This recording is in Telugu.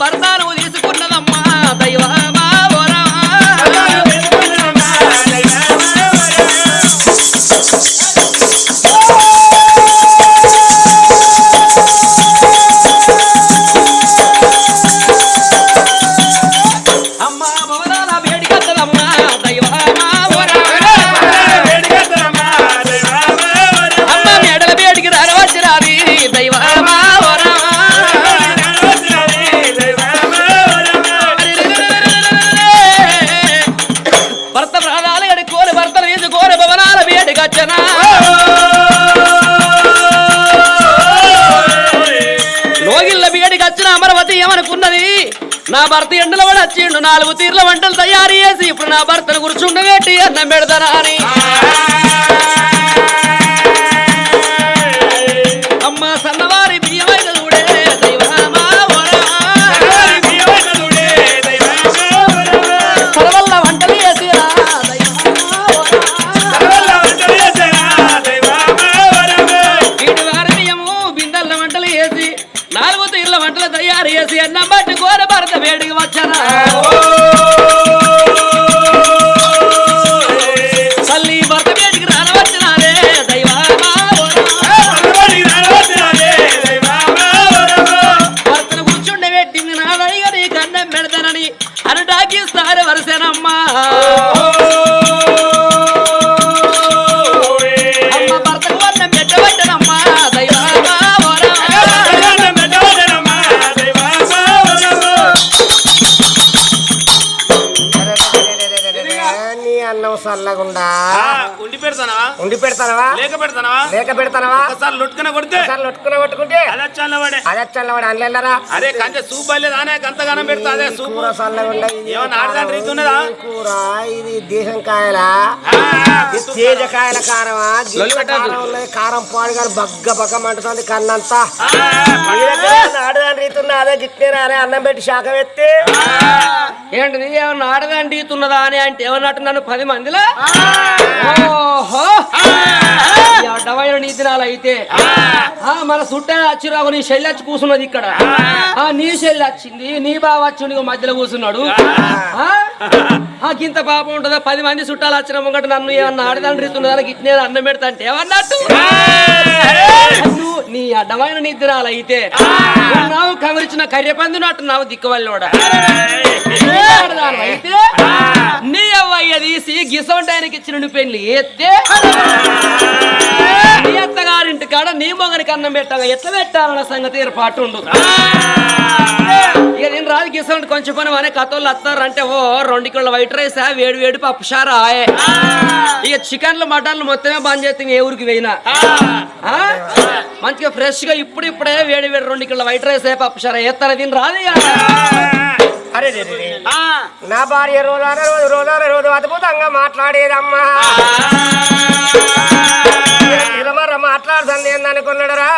భర్తాను తీసుకున్నదమ్మా. దైవమా ఓరమా. భవనాల లోగిళ్ళ బిగడికి వచ్చిన అమరవతి ఏమనుకున్నది? నా భర్త ఎండల వాడు వచ్చిండు నాలుగు తీర్ల వంటలు తయారు చేసి ఇప్పుడు నా భర్తను కూర్చుండబెట్టి అన్నం పెడతానా అని. నాలుగు వంటలు తయారు చేసి అన్నం బట్టి కోర భర్త వేడికి వచ్చానా? తల్లి భర్త వేడికి రానవచ్చినారే దైవమా భర్తను కూర్చుండే పెట్టింది నాదడిగా నీకు అన్నం పెడతానని అనుటాకిస్తారు వరుసనమ్మా. సల్లగుండా? ఉండి పెడతానా ఉండి పెడతానవా? లేక పెడతానా లేక పెడతానవా? ఒకసారి లొట్టుకున కొడితే ఒకసారి లొట్టుకుని కొట్టుకుంటే అదచ్చాల వాడే అదే చల్లవాడు అనలేరా అరే కంటే సూప్ బయలేదు అనే గంతగానం పెడతా అదే సూప్. కూర సల్లగుండా ఇది. ఏమన్నా ఆడదాని రీతి ఉన్నదా? ఈ కూర ఇది దేశం కాయలా? ఆ, తేజ కాయల కారమా? కారం పాడు కానీ బగ్గ బగ్గ మంటుతుంది కన్నంతా. ఆడదాని రీతి అన్నం పెట్టి శాఖ ఎత్తి ఏంటిది ఏమన్నా ఆడదండి తున్నదా అని అంటే ఏమన్నట్టు నన్ను పది మందిలో? ఓహో! అడ్డమైన నీ దినాలు అయితే మన చుట్టే వచ్చిరావు నీ చెల్లి వచ్చి కూర్చున్నది ఇక్కడ. ఆ! నీ చెల్లి వచ్చింది నీ బావ వచ్చి నీకు మధ్యలో కూర్చున్నాడు గింత పాపం ఉంటుందా? పది మంది చుట్టాలు వచ్చిన ముంగట నన్ను ఏమన్నా ఆడదాని రీతున్నదా గిట్నే అన్నం పెడతా అంటే ఏమన్నట్టు? నీ అడ్డమైన నీ దినాలు అయితే నావు కమిరిచిన కర్రెపందినట్టు నావు దిక్కువల్లోడా. అయితే నీ అవ్వయ్య తీసి గిసొంటానికి ఇచ్చిన పెళ్ళి ఎత్తే నీ అత్తగారింటి కాడ నీ మొగనికి అన్నం పెట్టగా ఎట్లా పెట్టాలన్న సంగతి ఏర్పాటు ఉండు ఇక నేను రాజు గిసొంటి కొంచెం పని అనే కథలు వస్తారంటే ఓ రెండు కిలో వైట్ రైస్ వేడి వేడి పప్పు షారా ఆయే. ఇక చికెన్లు మటన్లు మొత్తమే బంద్ చేస్తే ఏ ఊరికి పోయినా? ఆ? మంచిగా ఫ్రెష్గా ఇప్పుడు ఇప్పుడే వేడి వేడి రెండు కిలో వైట్ రైస్ పప్పు షారా దీని రాదు. అరే నా భార్య రోజు రోజు రోజు రోజు అద్భుతంగా మాట్లాడేదమ్మా. சொல்லடரா